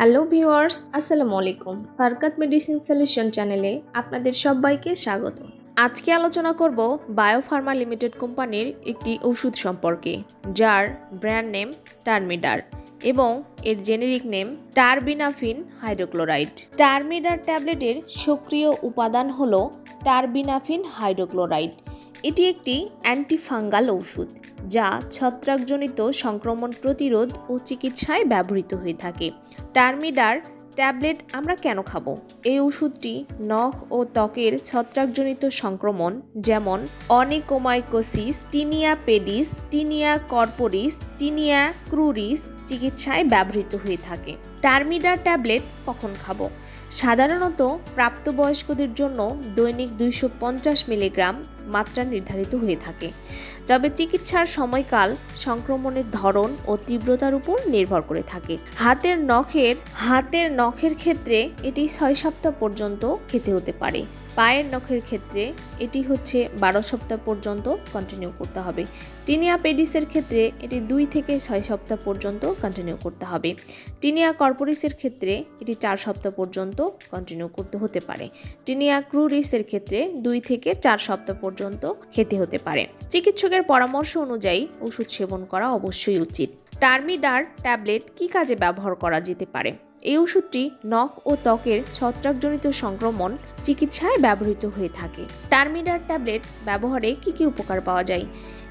Hello viewers, আসসালামু আলাইকুম। ফারকাত medicine solution চ্যানেলে আপনাদের সবাইকে স্বাগত। আজকে আলোচনা করব বায়োফার্মা লিমিটেড কোম্পানির একটি ওষুধ সম্পর্কে, যার ব্র্যান্ড নেম টার্মিডার এবং এর generic name terbinafine hydrochloride. Termidar ট্যাবলেটের সক্রিয় উপাদান হল টারবিনাফিন হাইড্রোক্লোরাইড। এটি একটি অ্যান্টিফাঙ্গাল ওষুধ যা ছত্রাকজনিত সংক্রমণ প্রতিরোধ ও চিকিৎসায় ব্যবহৃত হয়ে থাকে। টার্মিডার ট্যাবলেট আমরা কেন খাব? এই ওষুধটি নখ ও ত্বকের ছত্রাকজনিত সংক্রমণ, যেমন onychomycosis, tinea pedis, tinea corporis, tinea cruris, চিকিৎসায় ব্যবহৃত হয়ে থাকে। টার্মিডার ট্যাবলেট কখন খাব? সাধারণত প্রাপ্তবয়স্কদের জন্য দৈনিক দুইশো পঞ্চাশ মিলিগ্রাম মাত্রা নির্ধারিত হয়ে থাকে। তবে চিকিৎসার সময়কাল সংক্রমণের ধরন ও তীব্রতার উপর নির্ভর করে থাকে। হাতের নখের হাতের নখের ক্ষেত্রে এটি ছয় সপ্তাহ পর্যন্ত খেতে হতে পারে। পায়ের নখের ক্ষেত্রে এটি হচ্ছে বারো সপ্তাহ পর্যন্ত কন্টিনিউ করতে হবে। টিনিয়া পেডিসের ক্ষেত্রে এটি দুই থেকে ছয় সপ্তাহ পর্যন্ত কন্টিনিউ করতে হবে। টিনিয়া কর্পোরিসের ক্ষেত্রে এটি চার সপ্তাহ পর্যন্ত কন্টিনিউ করতে হতে পারে। টিনিয়া ক্রুরিসের ক্ষেত্রে দুই থেকে চার সপ্তাহ পর্যন্ত খেতে হতে পারে। চিকিৎসকের পরামর্শ অনুযায়ী ওষুধ সেবন করা অবশ্যই উচিত। টার্মিডার ট্যাবলেট কি কাজে ব্যবহার করা যেতে পারে? এই ওষুধটি নখ ও ত্বকের ছত্রাকজনিত সংক্রমণ চিকিৎসায় ব্যবহৃত হয়ে থাকে। টার্মিডার ট্যাবলেট ব্যবহারে কি কি উপকার পাওয়া যায়?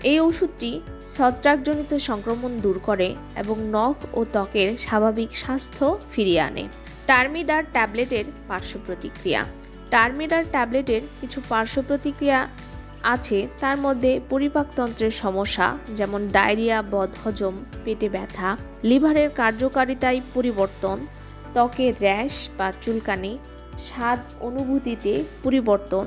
এই ওষুধটি ছত্রাকজনিত সংক্রমণ দূর করে এবং নখ ও ত্বকের স্বাভাবিক স্বাস্থ্য ফিরিয়ে আনে। টার্মিডার ট্যাবলেটের পার্শ্ব প্রতিক্রিয়া। টার্মিডার ট্যাবলেটের কিছু পার্শ্ব প্রতিক্রিয়া আছে, তার মধ্যে পরিপাকতন্ত্রের সমস্যা, যেমন ডায়রিয়া, বদহজম, পেটে ব্যথা, লিভারের কার্যকারিতায় পরিবর্তন ত্বকের র্যাশ বা চুলকানি, স্বাদ অনুভূতিতে পরিবর্তন,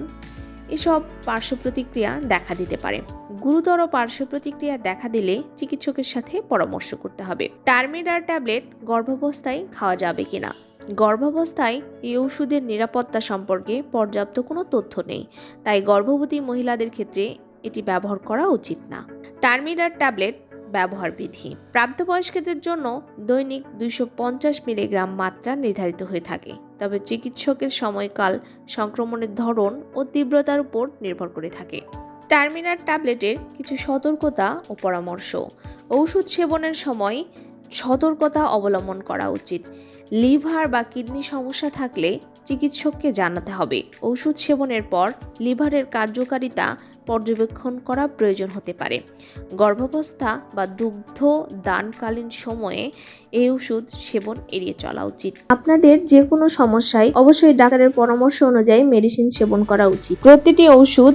এসব পার্শ্ব প্রতিক্রিয়া দেখা দিতে পারে। গুরুতর পার্শ্ব প্রতিক্রিয়া দেখা দিলে চিকিৎসকের সাথে পরামর্শ করতে হবে। টার্মিডার ট্যাবলেট গর্ভাবস্থায় খাওয়া যাবে কিনা? গর্ভাবস্থায় এই ওষুধের নিরাপত্তা সম্পর্কে পর্যাপ্ত কোনো তথ্য নেই, তাই গর্ভবতী মহিলাদের ক্ষেত্রে এটি ব্যবহার করা উচিত না। টার্মিডার ট্যাবলেট ব্যবহার বিধি প্রাপ্তবয়স্কদের জন্য দৈনিক দুইশো পঞ্চাশ মিলিগ্রাম মাত্রা নির্ধারিত হয়ে থাকে। তবে চিকিৎসকের সময়কাল সংক্রমণের ধরন ও তীব্রতার উপর নির্ভর করে থাকে। টার্মিনার ট্যাবলেটের কিছু সতর্কতা ও পরামর্শ। ঔষধ সেবনের সময় সতর্কতা অবলম্বন করা উচিত। লিভার বা কিডনি সমস্যা থাকলে চিকিৎসককে জানাতে হবে। ওষুধ সেবনের পর লিভারের কার্যকারিতা পর্যবেক্ষণ করা প্রয়োজন হতে পারে। গর্ভাবস্থা বা দুগ্ধ দানকালীন সময়ে এই ওষুধ সেবন এড়িয়ে চলা উচিত। আপনাদের যে কোনো সমস্যায় অবশ্যই ডাক্তারের পরামর্শ অনুযায়ী মেডিসিন সেবন করা উচিত। প্রতিটি ওষুধ